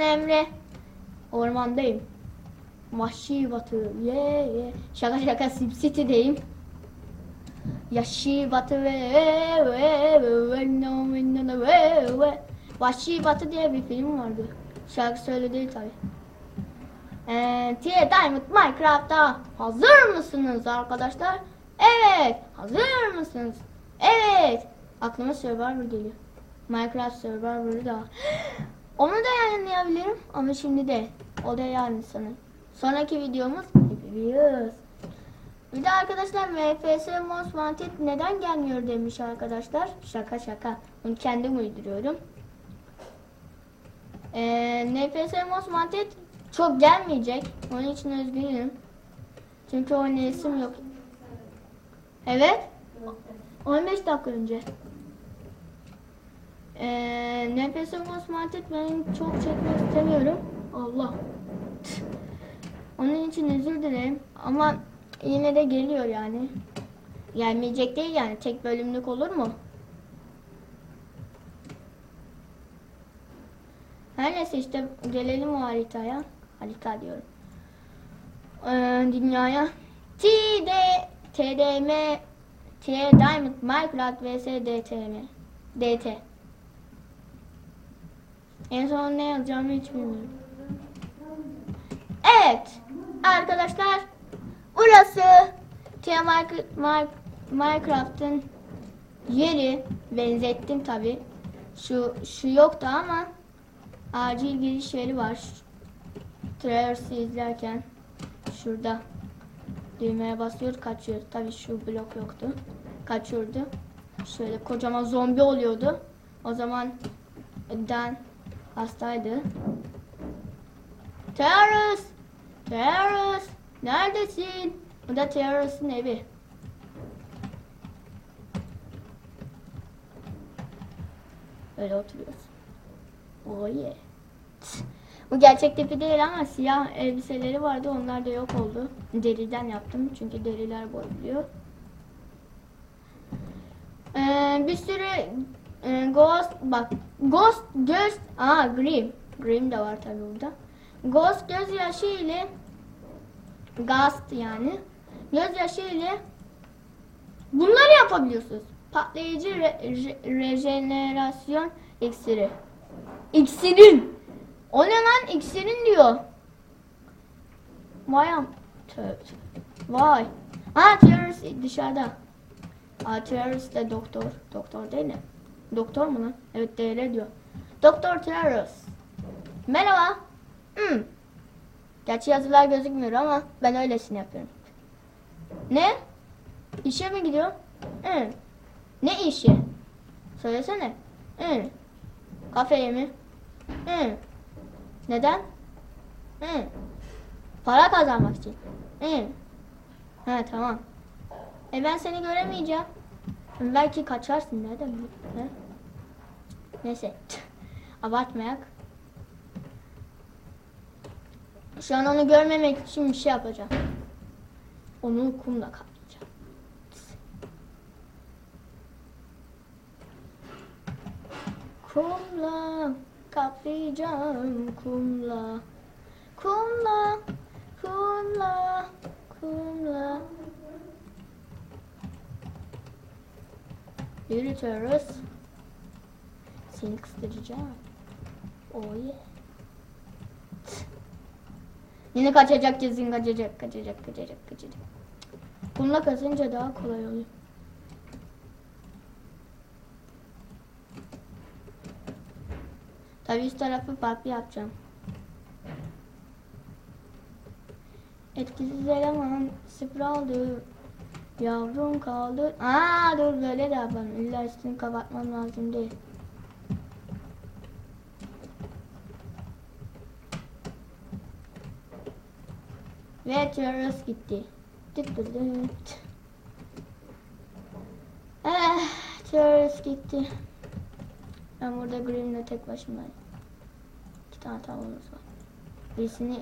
ben Emre. Ormandayım. Vahşi batı. Ye ye. Şaka şaka SimCity'deyim. Yaşı batı ve ve ve no no ve ve. Vahşi batı diye bir film vardı. Şarkı söyle değil tabi. Ee, T Diamond Minecraft'ta hazır mısınız arkadaşlar? Evet. Hazır mısınız? Evet. Aklıma Survivor geliyor. Minecraft Survivor'ı da. Onu da yayınlayabilirim ama şimdi de. O da yarın sanırım. Sonraki videomuz Hepimiz. Bir de arkadaşlar MFS Most Wanted neden gelmiyor demiş arkadaşlar. Şaka şaka. Bunu kendim uyduruyorum. Ee, NFS Most Wanted çok gelmeyecek. Onun için üzgünüm. Çünkü oynayasım yok. Evet. 15 dakika önce. Ee, NFS Most Wanted ben çok çekmek istemiyorum. Allah. Onun için özür dilerim. Ama yine de geliyor yani. Gelmeyecek değil yani. Tek bölümlük olur mu? Her neyse işte gelelim o haritaya. Harita diyorum. Ee, dünyaya. TD TDM T Diamond Minecraft vs DTM DT En son ne yazacağımı hiç bilmiyorum. Evet. Arkadaşlar burası T Minecraft'ın yeri benzettim tabi. Şu şu yoktu ama acil giriş yeri var. Travers'ı izlerken şurada düğmeye basıyor kaçıyor. Tabi şu blok yoktu. Kaçıyordu. Şöyle kocaman zombi oluyordu. O zaman Dan hastaydı. Terrorist! Terrorist! Neredesin? Bu da teröristin evi. Öyle oturuyoruz. Oh yeah. Bu gerçek tipi değil ama siyah elbiseleri vardı. Onlar da yok oldu. Deriden yaptım. Çünkü deriler boyuluyor. Ee, bir sürü e, ghost bak ghost göz aa grim grim de var tabi burada. Ghost gözyaşı ile ghost yani. Gözyaşı ile bunları yapabiliyorsunuz. Patlayıcı re, re, rejenerasyon iksiri. İksirin. O ne lan? İksirin diyor. Vay am vay. Ha terörist dışarıda. Aa, terörist de doktor. Doktor değil mi? Doktor mu lan? Evet değil diyor. Doktor terörist. Merhaba. Hmm. Gerçi yazılar gözükmüyor ama ben öylesini yapıyorum. Ne? İşe mi gidiyor? Hı. Ne işi? Söylesene. Hı. Kafeye mi? Hı. Neden? Hı. Para kazanmak için. Hı. Ha tamam. E ben seni göremeyeceğim. Belki kaçarsın nereden? He? Neyse. Abartmayak. Şu an onu görmemek için bir şey yapacağım. Onu kumla kaplayacağım. Kumla kaplayacağım kumla. Kumla, kumla, kumla. Yürütüyoruz. Seni kıstıracağım. Yeah. Yine kaçacak kesin kaçacak kaçacak kaçacak kaçacak. Bununla kazınca daha kolay oluyor. Tabii üst tarafı farklı yapacağım. Etkisiz eleman sıfır aldı. Yavrum kaldı. Aa dur böyle de yapalım. İlla üstünü kapatmam lazım değil. Ve terörist gitti. Tık tık tık. Eh, terörist gitti. Ben burada Grim'le tek başımayım. İki tane tavuğumuz var. Birisini...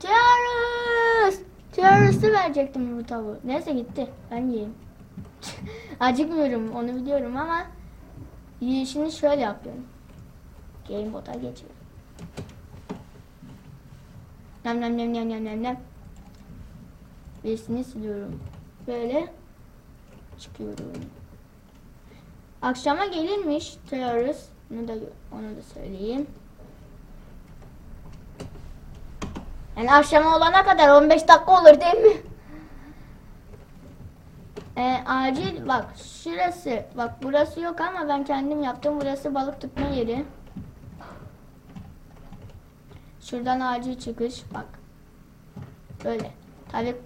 Terörist! Terörist'i verecektim bu tavuğu. Neyse gitti. Ben yiyeyim. Acıkmıyorum onu biliyorum ama yiyişini şöyle yapıyorum. Gamebot'a geçiyorum. Nem nem nem nem nem nem nem. Birisini siliyorum. Böyle çıkıyorum. Akşama gelirmiş terörist. Onu da onu da söyleyeyim. Yani akşama olana kadar 15 dakika olur değil mi? Ee, acil bak şurası bak burası yok ama ben kendim yaptım burası balık tutma yeri. Şuradan acil çıkış bak. Böyle. Tabi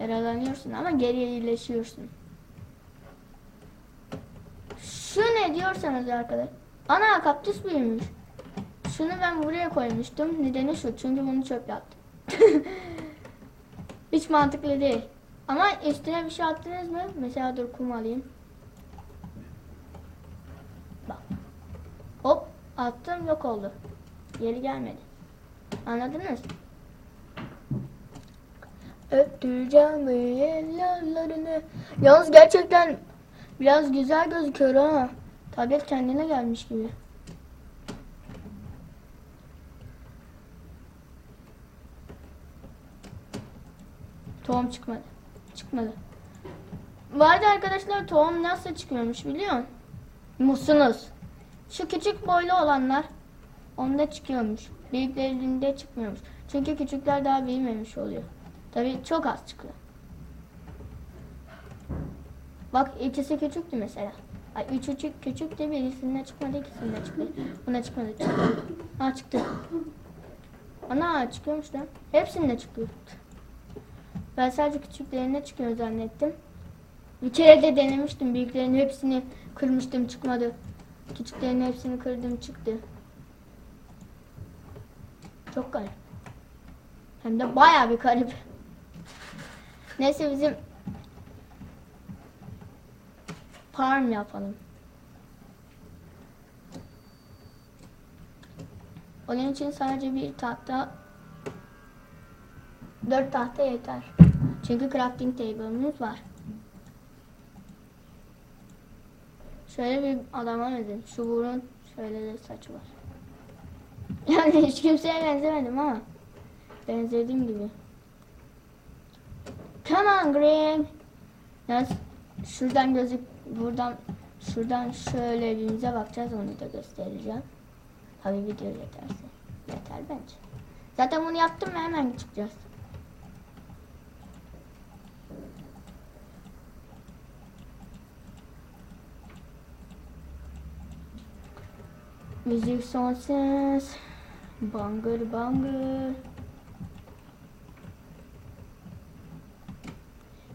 yaralanıyorsun ama geriye iyileşiyorsun. Şu ne diyorsanız arkadaş. Ana kaktüs büyümüş. Şunu ben buraya koymuştum. Nedeni şu. Çünkü bunu çöp yaptım. Hiç mantıklı değil. Ama üstüne bir şey attınız mı? Mesela dur kum alayım. Bak. Hop attım yok oldu. Geri gelmedi. Anladınız? Öptüreceğim ellerlerini. Yalnız gerçekten biraz güzel gözüküyor ha. Tablet kendine gelmiş gibi. Tohum çıkmadı. Çıkmadı. Vardı arkadaşlar tohum nasıl çıkıyormuş biliyor musunuz? Şu küçük boylu olanlar onda çıkıyormuş. Büyüklerinde çıkmıyormuş. Çünkü küçükler daha büyümemiş oluyor. Tabii çok az çıkıyor. Bak ikisi küçüktü mesela. Ay üç küçük küçüktü birisinde çıkmadı ikisinde çıktı. Buna çıkmadı çıktı. Ha çıktı. Ana çıkıyormuş lan. Hepsinde çıkıyor. Ben sadece küçüklerine çıkıyor zannettim. Bir kere de denemiştim. Büyüklerin hepsini kırmıştım çıkmadı. Küçüklerin hepsini kırdım çıktı. Çok garip. Hem de bayağı bir garip. Neyse bizim farm yapalım. Onun için sadece bir tahta dört tahta yeter. Çünkü crafting table'ımız var. Şöyle bir adama benzedim. Şu burun şöyle de saçı var. Yani hiç kimseye benzemedim ama benzediğim gibi. Come on Green. Yalnız şuradan gözük buradan şuradan şöyle evimize bakacağız onu da göstereceğim. Tabii video yeterse. Yeter bence. Zaten bunu yaptım ve hemen çıkacağız. Müzik son ses. Bangır bangır.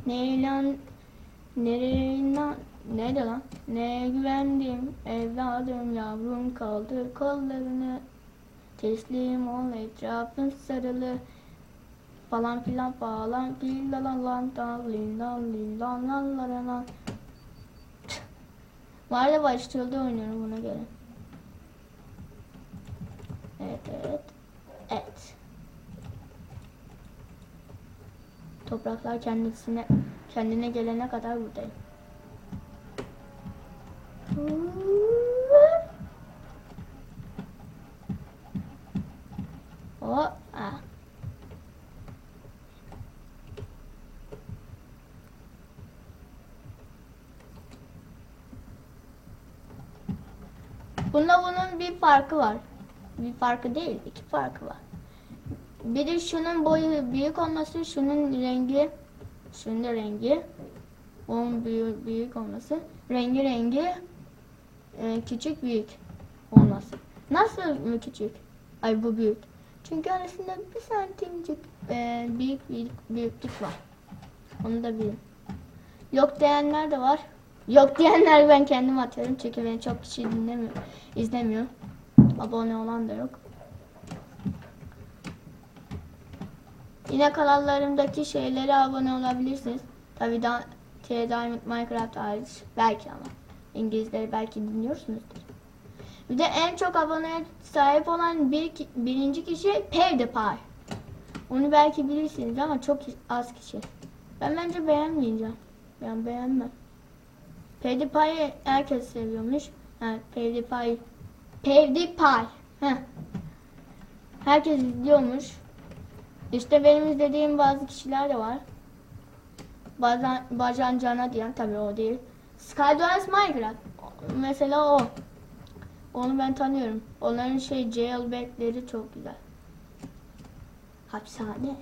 Ne lan? Nereye Neydi lan? Ne güvendim evladım yavrum kaldır kollarını Teslim ol etrafın sarılı Falan filan falan filan lan dalin dalin lan lan lan lan Var ya başlıyordu oynuyorum buna göre Evet evet Topraklar kendisine kendine gelene kadar buradayım. O ah. Bunda bunun bir farkı var. Bir farkı değil, iki farkı var. Biri şunun boyu büyük olması, şunun rengi, şunun rengi, onun büyük, büyük olması, rengi rengi, e, küçük büyük olması. Nasıl mı küçük? Ay bu büyük. Çünkü arasında bir santimcik e, büyük büyük büyüklük var. Onu da bilin. Yok diyenler de var. Yok diyenler ben kendim atıyorum çünkü beni çok kişi dinlemiyor, izlemiyor. Abone olan da yok. Yine kanallarımdaki şeylere abone olabilirsiniz. Tabi da T Diamond Minecraft hariç belki ama İngilizleri belki dinliyorsunuzdur. Bir de en çok aboneye sahip olan bir, birinci kişi PewDiePie. Onu belki bilirsiniz ama çok az kişi. Ben bence beğenmeyeceğim. Ben beğenmem. PewDiePie'yi herkes seviyormuş. Ha, PewDiePie. PewDiePie. Heh. Herkes izliyormuş. İşte benim izlediğim bazı kişiler de var. Bazen Bacan Cana diyen tabii o değil. Skydance Minecraft. Mesela o. Onu ben tanıyorum. Onların şey jailbreak'leri çok güzel. Hapishane.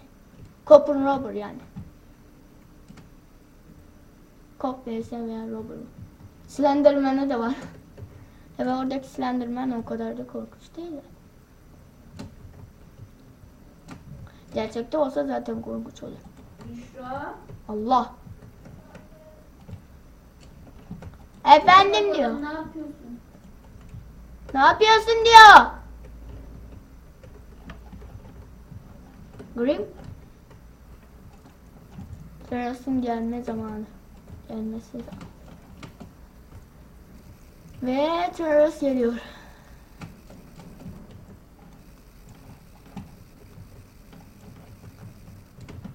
Cop Robber yani. Cop veya Robber. Slenderman'ı da var. Tabii oradaki Slenderman o kadar da korkunç değil. de. Gerçekte olsa zaten korkunç olur. Büşra. Allah. Efendim diyor. Ne yapıyorsun? Ne yapıyorsun diyor. Grim. Teras'ın gelme zamanı. Gelmesi zamanı. Ve Teras geliyor.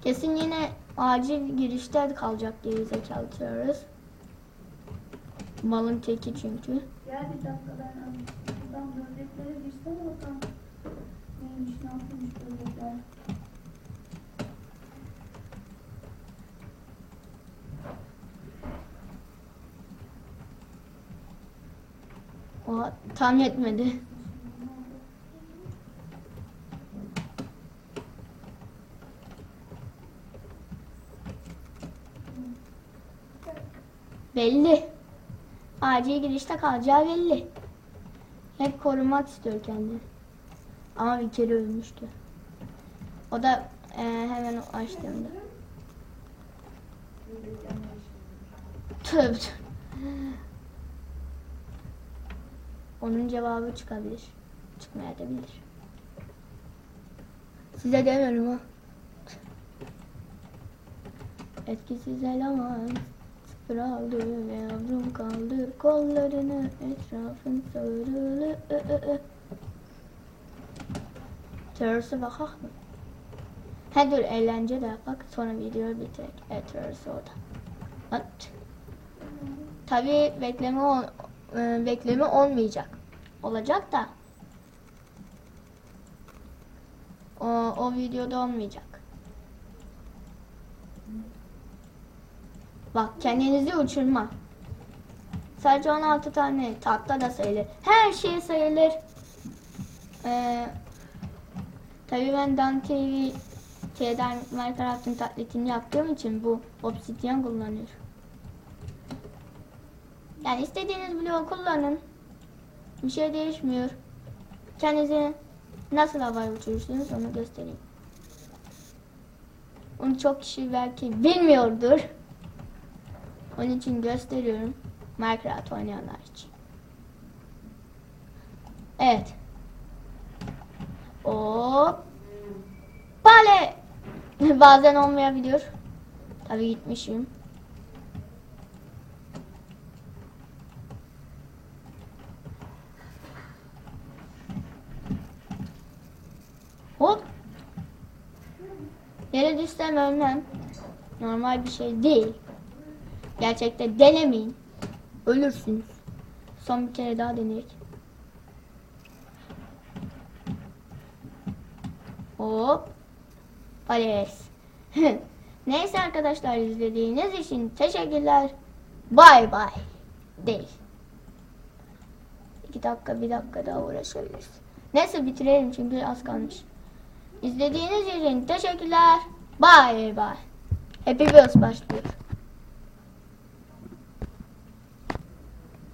Kesin yine acil girişte kalacak geri zekalı Teras. Malın teki çünkü. Gel bir dakika ben alayım. Buradan böbreklere girsene bakalım. Neymiş ne yapıyormuş böbrekler. O tam yetmedi. Belli. Acil girişte kalacağı belli. Hep korumak istiyor kendini. Ama bir kere ölmüştü. O da e, hemen açtığında. Tövbe. Onun cevabı çıkabilir. Çıkmayabilir. Size demiyorum ha. Etkisiz eleman sıfır aldı yavrum kaldır kollarını etrafın sarılı. Terörse bakak mı? He dur eğlence de bak sonra video bitirek. Evet terörse orada. At. Tabii bekleme ol- e, bekleme olmayacak. Olacak da o, o videoda olmayacak. Bak kendinizi uçurma. Sadece 16 tane tatlı da sayılır. Her şey sayılır. Ee, tabii ben Dan TV T'den Minecraft'ın taklitini yaptığım için bu Obsidian kullanıyorum. Yani istediğiniz bloğu kullanın. Bir şey değişmiyor. Kendinizi nasıl havaya uçurursunuz onu göstereyim. Onu çok kişi belki bilmiyordur. Onun için gösteriyorum. Minecraft oynayanlar için. Evet. Hop. Bale. Bazen olmayabiliyor. Tabii gitmişim. Ölmem. Normal bir şey değil. Gerçekte denemeyin. Ölürsünüz. Son bir kere daha deneyek. Hop. Ales. Neyse arkadaşlar izlediğiniz için teşekkürler. Bay bay. Değil. İki dakika bir dakika daha uğraşabiliriz. Neyse bitirelim çünkü az kalmış. İzlediğiniz için teşekkürler. Bye bye. Happy Wheels başlıyor.